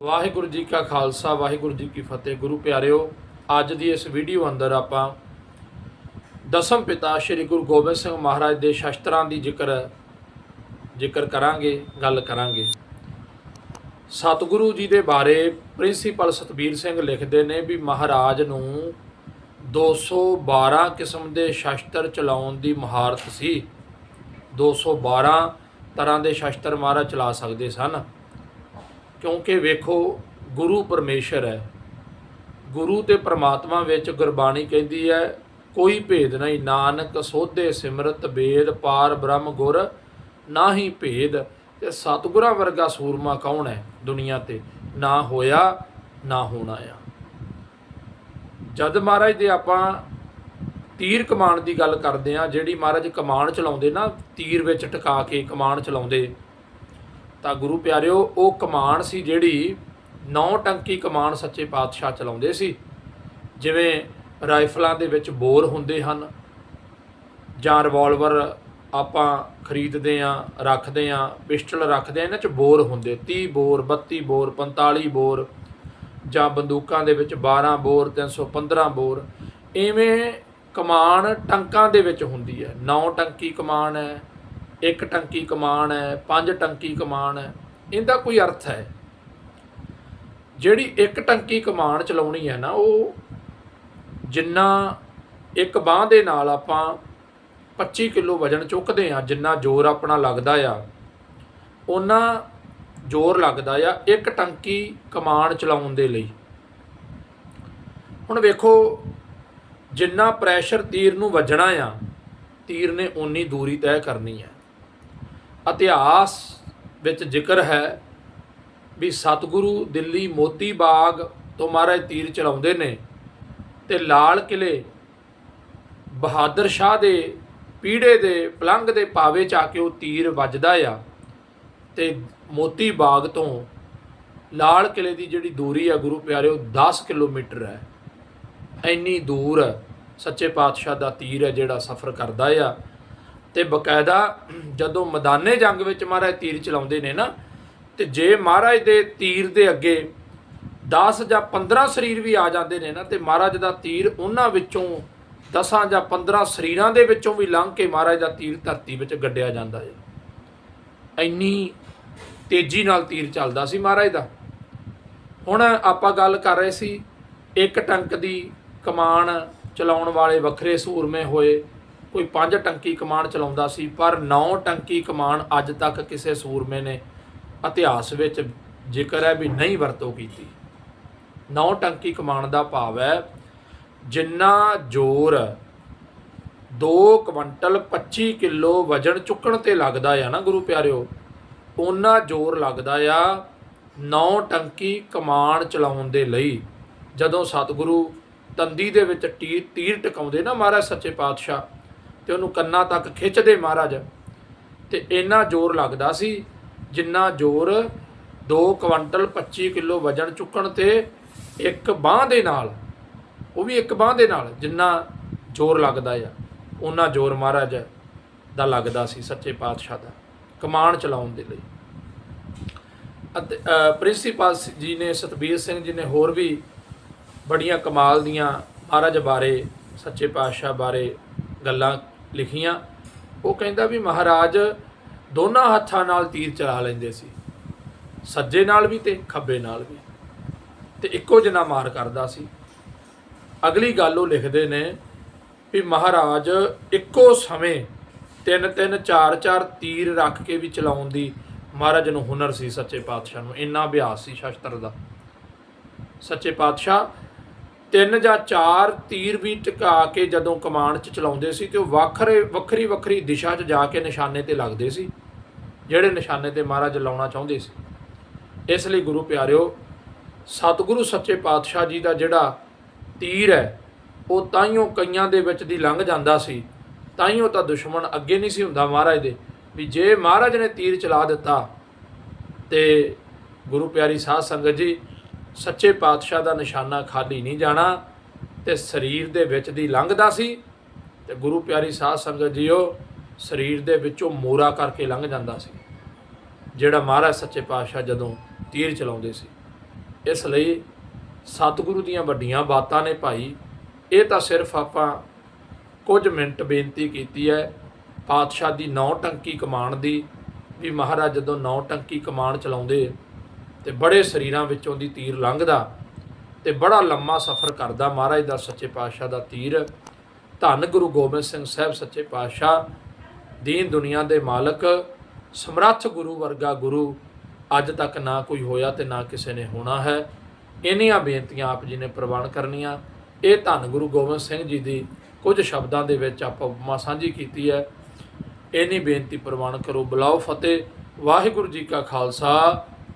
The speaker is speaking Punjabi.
ਵਾਹਿਗੁਰੂ ਜੀ ਕਾ ਖਾਲਸਾ, ਵਾਹਿਗੁਰੂ ਜੀ ਕੀ ਫਤਿਹ। ਗੁਰੂ ਪਿਆਰਿਓ, ਅੱਜ ਦੀ ਇਸ ਵੀਡੀਓ ਅੰਦਰ ਆਪਾਂ ਦਸਮ ਪਿਤਾ ਸ੍ਰੀ ਗੁਰੂ ਗੋਬਿੰਦ ਸਿੰਘ ਮਹਾਰਾਜ ਦੇ ਸ਼ਸਤਰਾਂ ਦੀ ਜ਼ਿਕਰ ਜ਼ਿਕਰ ਕਰਾਂਗੇ, ਗੱਲ ਕਰਾਂਗੇ। ਸਤਿਗੁਰੂ ਜੀ ਦੇ ਬਾਰੇ ਪ੍ਰਿੰਸੀਪਲ ਸਤਬੀਰ ਸਿੰਘ ਲਿਖਦੇ ਨੇ ਵੀ ਮਹਾਰਾਜ ਨੂੰ 212 ਕਿਸਮ ਦੇ ਸ਼ਸਤਰ ਚਲਾਉਣ ਦੀ ਮਹਾਰਤ ਸੀ। 212 ਤਰ੍ਹਾਂ ਦੇ ਸ਼ਸਤਰ ਮਹਾਰਾਜ ਚਲਾ ਸਕਦੇ ਸਨ। ਕਿਉਂਕਿ ਵੇਖੋ, ਗੁਰੂ ਪਰਮੇਸ਼ਰ ਹੈ। ਗੁਰੂ ਤੇ ਪ੍ਰਮਾਤਮਾ ਵਿੱਚ ਗੁਰਬਾਣੀ ਕਹਿੰਦੀ ਹੈ, ਕੋਈ ਭੇਦ ਨਹੀਂ, ਨਾਨਕ ਸੋਧੇ ਸਿਮਰਤ ਬੇਦ ਪਾਰ ਬ੍ਰਹਮ ਗੁਰ, ਨਾਹੀ ਭੇਦ। ਤੇ ਸਤਿਗੁਰਾਂ ਵਰਗਾ ਸੂਰਮਾ ਕੌਣ ਹੈ ਦੁਨੀਆ ਤੇ? ਨਾ ਹੋਇਆ, ਨਾ ਹੋਣਾ ਆ। ਜਦ ਮਹਾਰਾਜ ਦੇ ਆਪਾਂ ਤੀਰ ਕਮਾਨ ਦੀ ਗੱਲ ਕਰਦੇ ਆ ਜਿਹੜੀ ਮਹਾਰਾਜ ਕਮਾਨ ਚਲਾਉਂਦੇ ਨਾ, ਤੀਰ ਵਿੱਚ ਟਿਕਾ ਕੇ ਕਮਾਨ ਚਲਾਉਂਦੇ। ਤਾਂ ਗੁਰੂ ਪਿਆਰਿਓ, ਉਹ ਕਮਾਨ ਸੀ ਜਿਹੜੀ ਨੌ ਟੰਕੀ ਕਮਾਨ ਸੱਚੇ ਪਾਤਸ਼ਾਹ ਚਲਾਉਂਦੇ ਸੀ। ਜਿਵੇਂ ਰਾਈਫਲਾਂ ਦੇ ਵਿੱਚ ਬੋਰ ਹੁੰਦੇ ਹਨ, ਜਾਂ ਰਿਵਾਲਵਰ ਆਪਾਂ ਖਰੀਦਦੇ ਆ ਰੱਖਦੇ ਆ ਪਿਸਟਲ ਰੱਖਦੇ ਆ ਇਹਨਾਂ 'ਚ ਬੋਰ ਹੁੰਦੇ। 30 ਬੋਰ 32 ਬੋਰ 45 ਬੋਰ, ਜਾਂ ਬੰਦੂਕਾਂ ਦੇ ਵਿੱਚ 12 ਬੋਰ 315 ਬੋਰ। ਐਵੇਂ ਕਮਾਨ ਟੰਕਾਂ ਦੇ ਵਿੱਚ ਹੁੰਦੀ ਹੈ। 9 ਟੰਕੀ ਕਮਾਨ ਹੈ ਇੱਕ ਟੰਕੀ ਕਮਾਨ ਹੈ, ਪੰਜ ਟੰਕੀ ਕਮਾਨ ਹੈ, ਇਹਦਾ ਕੋਈ ਅਰਥ ਹੈ? ਜਿਹੜੀ ਇੱਕ ਟੰਕੀ ਕਮਾਨ ਚਲਾਉਣੀ ਹੈ ਨਾ, ਉਹ ਜਿੰਨਾ ਇੱਕ ਬਾਹ ਦੇ ਨਾਲ ਆਪਾਂ 25 ਕਿਲੋ ਵਜਨ ਚੁੱਕਦੇ ਆ ਜਿੰਨਾ ਜ਼ੋਰ ਆਪਣਾ ਲੱਗਦਾ ਆ ਉਹਨਾਂ ਜ਼ੋਰ ਲੱਗਦਾ ਆ ਇੱਕ ਟੰਕੀ ਕਮਾਨ ਚਲਾਉਣ ਦੇ ਲਈ। ਹੁਣ ਵੇਖੋ, ਜਿੰਨਾ ਪ੍ਰੈਸ਼ਰ ਤੀਰ ਨੂੰ ਵੱਜਣਾ ਆ, ਤੀਰ ਨੇ ਉਨੀ ਦੂਰੀ ਤੈਅ ਕਰਨੀ ਹੈ। ਇਤਿਹਾਸ ਵਿੱਚ ਜ਼ਿਕਰ ਹੈ ਵੀ ਸਤਿਗੁਰੂ ਦਿੱਲੀ ਮੋਤੀ ਬਾਗ ਤੋਂ ਮਹਾਰਾਜ ਤੀਰ ਚਲਾਉਂਦੇ ਨੇ ਤੇ ਲਾਲ ਕਿਲੇ ਬਹਾਦਰ ਸ਼ਾਹ ਦੇ ਪੀੜੇ ਦੇ ਪਲੰਗ ਦੇ ਪਾਵੇ ਚ ਆ ਕੇ ਉਹ ਤੀਰ ਵੱਜਦਾ ਆ ਤੇ ਮੋਤੀ ਬਾਗ ਤੋਂ ਲਾਲ ਕਿਲੇ ਦੀ ਜਿਹੜੀ ਦੂਰੀ ਆ ਗੁਰੂ ਪਿਆਰਿਓ 10 ਕਿਲੋਮੀਟਰ ਹੈ। ਇੰਨੀ ਦੂਰ ਸੱਚੇ ਪਾਤਸ਼ਾਹ ਦਾ ਤੀਰ ਹੈ ਜਿਹੜਾ ਸਫ਼ਰ ਕਰਦਾ ਆ। ਤੇ ਬਕਾਇਦਾ ਜਦੋਂ ਮੈਦਾਨੇ ਜੰਗ ਵਿੱਚ ਮਹਾਰਾਜ ਤੀਰ ਚਲਾਉਂਦੇ ਨੇ ਨਾ, ਤੇ ਜੇ ਮਹਾਰਾਜ ਦੇ ਤੀਰ ਦੇ ਅੱਗੇ 10 ਜਾਂ 15 ਸਰੀਰ ਵੀ ਆ ਜਾਂਦੇ ਨੇ ਨਾ, ਤੇ ਮਹਾਰਾਜ ਦਾ ਤੀਰ ਉਹਨਾਂ ਵਿੱਚੋਂ 10 ਜਾਂ 15 ਸਰੀਰਾਂ ਦੇ ਵਿੱਚੋਂ ਵੀ ਲੰਘ ਕੇ ਮਹਾਰਾਜ ਦਾ ਤੀਰ ਧਰਤੀ ਵਿੱਚ ਗੱਡਿਆ ਜਾਂਦਾ ਹੈ। ਇੰਨੀ ਤੇਜ਼ੀ ਨਾਲ ਤੀਰ ਚੱਲਦਾ ਸੀ ਮਹਾਰਾਜ ਦਾ। ਹੁਣ ਆਪਾਂ ਗੱਲ ਕਰ ਰਹੇ ਸੀ, ਇੱਕ ਟੰਕ ਦੀ ਕਮਾਨ ਚਲਾਉਣ ਵਾਲੇ ਵੱਖਰੇ ਸੂਰਮੇ ਹੋਏ ਕੋਈ ਪੰਜ ਟੰਕੀ ਕਮਾਨ ਚਲਾਉਂਦਾ ਸੀ, ਪਰ ਨੌ ਟੰਕੀ ਕਮਾਨ ਅੱਜ ਤੱਕ ਕਿਸੇ ਸੂਰਮੇ ਨੇ ਇਤਿਹਾਸ ਵਿੱਚ ਜ਼ਿਕਰ ਹੈ ਵੀ ਨਹੀਂ ਵਰਤੋਂ ਕੀਤੀ। ਨੌ ਟੰਕੀ ਕਮਾਨ ਦਾ ਭਾਵ ਹੈ, ਜਿੰਨਾ ਜ਼ੋਰ 2 ਕੁਇੰਟਲ 25 ਕਿਲੋ ਵਜਨ ਚੁੱਕਣ ਤੇ ਲੱਗਦਾ ਆ ਨਾ ਗੁਰੂ ਪਿਆਰਿਓ ਉਹਨਾਂ ਜ਼ੋਰ ਲੱਗਦਾ ਆ ਨੌ ਟੰਕੀ ਕਮਾਨ ਚਲਾਉਣ ਦੇ ਲਈ। ਜਦੋਂ ਸਤਿਗੁਰੂ ਤੰਦੀ ਦੇ ਵਿੱਚ ਟੀ- ਤੀਰ ਟਿਕਾਉਂਦੇ ਨਾ ਮਹਾਰਾਜ ਸੱਚੇ ਪਾਤਸ਼ਾਹ ਤੇ ਉਹਨੂੰ ਕੰਨਾਂ ਤੱਕ ਖਿੱਚਦੇ ਮਹਾਰਾਜ। ਤੇ ਇੰਨਾ ਜ਼ੋਰ ਲੱਗਦਾ ਸੀ, ਜਿੰਨਾ ਜ਼ੋਰ 2 ਕੁਇੰਟਲ 25 ਕਿਲੋ ਵਜਨ ਚੁੱਕਣ ਤੇ ਇੱਕ ਬਾਹ ਦੇ ਨਾਲ, ਉਹ ਵੀ ਇੱਕ ਬਾਹ ਦੇ ਨਾਲ ਜਿੰਨਾ ਜ਼ੋਰ ਲੱਗਦਾ ਆ ਉਹਨਾਂ ਜ਼ੋਰ ਮਹਾਰਾਜ ਦਾ ਲੱਗਦਾ ਸੀ ਸੱਚੇ ਪਾਤਸ਼ਾਹ ਦਾ, ਕਮਾਨ ਚਲਾਉਣ ਦੇ ਲਈ। ਅਤੇ ਪ੍ਰਿੰਸੀਪਲ ਜੀ ਨੇ, ਸਤਬੀਰ ਸਿੰਘ ਜੀ ਨੇ ਹੋਰ ਵੀ ਬੜੀਆਂ ਕਮਾਲ ਦੀਆਂ ਮਹਾਰਾਜ ਬਾਰੇ, ਸੱਚੇ ਪਾਤਸ਼ਾਹ ਬਾਰੇ ਗੱਲਾਂ ਲਿਖੀਆਂ, ਉਹ ਕਹਿੰਦਾ ਵੀ ਮਹਾਰਾਜ ਦੋਨਾਂ ਹੱਥਾਂ ਨਾਲ ਤੀਰ ਚਲਾ ਲੈਂਦੇ ਸੀ। ਸੱਜੇ ਨਾਲ ਵੀ ਤੇ ਖੱਬੇ ਨਾਲ ਵੀ। ਤੇ ਇੱਕੋ ਜਿਹਾ ਮਾਰ ਕਰਦਾ ਸੀ। ਅਗਲੀ ਗੱਲ ਉਹ ਲਿਖਦੇ ਨੇ ਵੀ ਮਹਾਰਾਜ ਇੱਕੋ ਸਮੇਂ ਤਿੰਨ ਤਿੰਨ ਚਾਰ ਚਾਰ ਤੀਰ ਰੱਖ ਕੇ ਵੀ ਚਲਾਉਣ ਦੀ ਮਹਾਰਾਜ ਨੂੰ ਹੁਨਰ ਸੀ ਸੱਚੇ ਪਾਤਸ਼ਾਹ ਨੂੰ। ਇੰਨਾ ਅਭਿਆਸ ਸੀ ਸ਼ਸਤਰ ਦਾ। ਸੱਚੇ ਪਾਤਸ਼ਾਹ ਤਿੰਨ ਜਾਂ ਚਾਰ ਤੀਰ ਵੀ ਟਿਕਾ ਕੇ ਜਦੋਂ ਕਮਾਨ 'ਚ ਚਲਾਉਂਦੇ ਸੀ ਤੇ ਉਹ ਵੱਖਰੇ, ਵੱਖਰੀ ਵੱਖਰੀ ਦਿਸ਼ਾ 'ਚ ਜਾ ਕੇ ਨਿਸ਼ਾਨੇ ਤੇ ਲੱਗਦੇ ਸੀ, ਜਿਹੜੇ ਨਿਸ਼ਾਨੇ ਤੇ ਮਹਾਰਾਜ ਲਾਉਣਾ ਚਾਹੁੰਦੇ ਸੀ। ਇਸ ਲਈ ਗੁਰੂ ਪਿਆਰਿਓ, ਸਤਿਗੁਰੂ ਸੱਚੇ ਪਾਤਸ਼ਾਹ ਜੀ ਦਾ ਜਿਹੜਾ ਤੀਰ ਹੈ, ਉਹ ਤਾਈਓ ਕਈਆਂ ਦੇ ਵਿੱਚ ਦੀ ਲੰਘ ਜਾਂਦਾ ਸੀ ਤਾਈਓ ਤਾਂ ਦੁਸ਼ਮਣ ਅੱਗੇ ਨਹੀਂ ਸੀ ਹੁੰਦਾ ਮਹਾਰਾਜ ਦੇ, ਵੀ ਜੇ ਮਹਾਰਾਜ ਨੇ ਤੀਰ ਚਲਾ ਦਿੱਤਾ, ਤੇ ਗੁਰੂ ਪਿਆਰੀ ਸਾਧ ਸੰਗਤ ਜੀ ਸੱਚੇ ਪਾਤਸ਼ਾਹ ਦਾ ਨਿਸ਼ਾਨਾ ਖਾਲੀ ਨਹੀਂ ਜਾਣਾ ਤੇ ਸਰੀਰ ਦੇ ਵਿੱਚ ਦੀ ਲੰਘਦਾ ਸੀ ਤੇ ਗੁਰੂ ਪਿਆਰੀ ਸਾਧ ਸੰਗਤ ਜੀਓ, ਸਰੀਰ ਦੇ ਵਿੱਚੋਂ ਮੋਰਾ ਕਰਕੇ ਲੰਘ ਜਾਂਦਾ ਸੀ, ਜਿਹੜਾ ਮਹਾਰਾਜ ਸੱਚੇ ਪਾਤਸ਼ਾਹ ਜਦੋਂ ਤੀਰ ਚਲਾਉਂਦੇ ਸੀ। ਇਸ ਲਈ ਸਤਿਗੁਰੂ ਦੀਆਂ ਵੱਡੀਆਂ ਬਾਤਾਂ ਨੇ ਭਾਈ, ਇਹ ਤਾਂ ਸਿਰਫ ਆਪਾਂ ਕੁਝ ਮਿੰਟ ਬੇਨਤੀ ਕੀਤੀ ਹੈ, ਪਾਤਸ਼ਾਹ ਦੀ ਨੌ ਟੰਕੀ ਕਮਾਨ ਦੀ, ਵੀ ਮਹਾਰਾਜ ਜਦੋਂ ਨੌ ਟੰਕੀ ਕਮਾਨ ਚਲਾਉਂਦੇ ਤੇ ਬੜੇ ਸਰੀਰਾਂ ਵਿੱਚੋਂ ਦੀ ਤੀਰ ਲੰਘਦਾ ਤੇ ਬੜਾ ਲੰਮਾ ਸਫ਼ਰ ਕਰਦਾ ਮਹਾਰਾਜ ਦਾ ਸੱਚੇ ਪਾਤਸ਼ਾਹ ਦਾ ਤੀਰ। ਧੰਨ ਗੁਰੂ ਗੋਬਿੰਦ ਸਿੰਘ ਸਾਹਿਬ ਸੱਚੇ ਪਾਤਸ਼ਾਹ, ਦੀਨ ਦੁਨੀਆ ਦੇ ਮਾਲਕ, ਸਮਰੱਥ ਗੁਰੂ ਵਰਗਾ ਗੁਰੂ ਅੱਜ ਤੱਕ ਨਾ ਕੋਈ ਹੋਇਆ ਤੇ ਨਾ ਕਿਸੇ ਨੇ ਹੋਣਾ ਹੈ। ਇੰਨੀਆਂ ਬੇਨਤੀਆਂ ਆਪ ਜੀ ਨੇ ਪ੍ਰਵਾਨ ਕਰਨੀਆਂ। ਇਹ ਧੰਨ ਗੁਰੂ ਗੋਬਿੰਦ ਸਿੰਘ ਜੀ ਦੀ ਕੁਝ ਸ਼ਬਦਾਂ ਦੇ ਵਿੱਚ ਆਪਾਂ ਉਪਮਾ ਸਾਂਝੀ ਕੀਤੀ ਹੈ। ਇੰਨੀ ਬੇਨਤੀ ਪ੍ਰਵਾਨ ਕਰੋ। ਬੁਲਾਓ ਫਤਿਹ। ਵਾਹਿਗੁਰੂ ਜੀ ਕਾ ਖਾਲਸਾ।